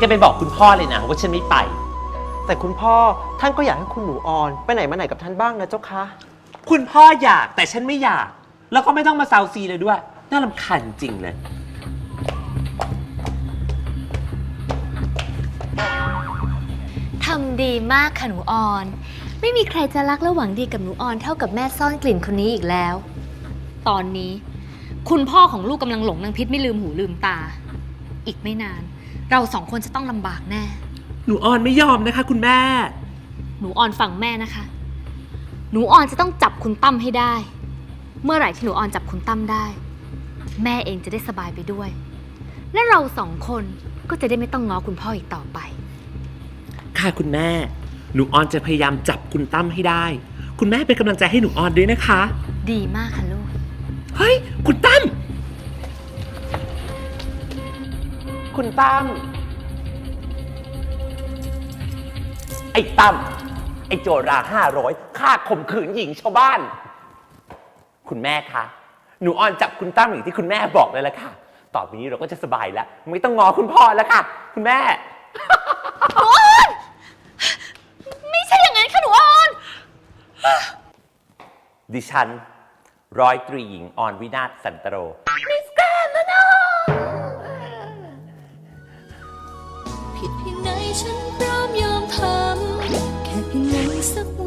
แกไปบอกคุณพ่อเลยนะว่าฉันไม่ไป แต่คุณพ่อท่านก็อยากให้คุณหนูออน ไปไหนมาไหนกับท่านบ้างนะเจ้าคะ คุณพ่ออยากแต่ฉันไม่อยาก แล้วก็ไม่ต้องมาเซาซีเลยด้วย น่ารำคาญจริงเลย ทำดีมากค่ะหนูออน ไม่มีใครจะรักและหวังดีกับหนูออนเท่ากับแม่ซ่อนกลิ่นคนนี้อีกแล้ว ตอนนี้ คุณพ่อของลูกกำลังหลงนางพิษไม่ลืมหูลืมตา อีกไม่นาน เราสองคนจะต้องลำบากแน่ หนูออนไม่ยอมนะคะ คุณแม่ หนูออนฟังแม่นะคะ หนูออนจะต้องจับคุณตั้มให้ได้ เมื่อไหร่ที่หนูออนจับคุณตั้มได้ แม่เองจะได้สบายไปด้วย และเราสองคนก็จะได้ไม่ต้องง้อคุณพ่ออีกต่อไป ค่ะคุณแม่ หนูออนจะพยายามจับคุณตั้มให้ได้ คุณแม่เป็นกำลังใจให้หนูออนด้วยนะคะ ดีมากค่ะลูก เฮ้ย คุณตั้ม คุณตั้มไอ้ตั้มไอ้โจราห้าร้อยฆ่าข่มขืนหญิงชาวบ้าน คุณแม่คะหนูออนจับคุณตั้มอย่างที่คุณแม่บอกเลยละค่ะ ต่อไปนี้เราก็จะสบายแล้ว ไม่ต้องงอคุณพ่อแล้วค่ะ คุณแม่ไม่ใช่อย่างนั้นค่ะหนูออน ดิฉันร้อยตรีหญิงออนวินาศสันตโร ฉันพร้อมยอมทำแค่เพียงนั้นสัก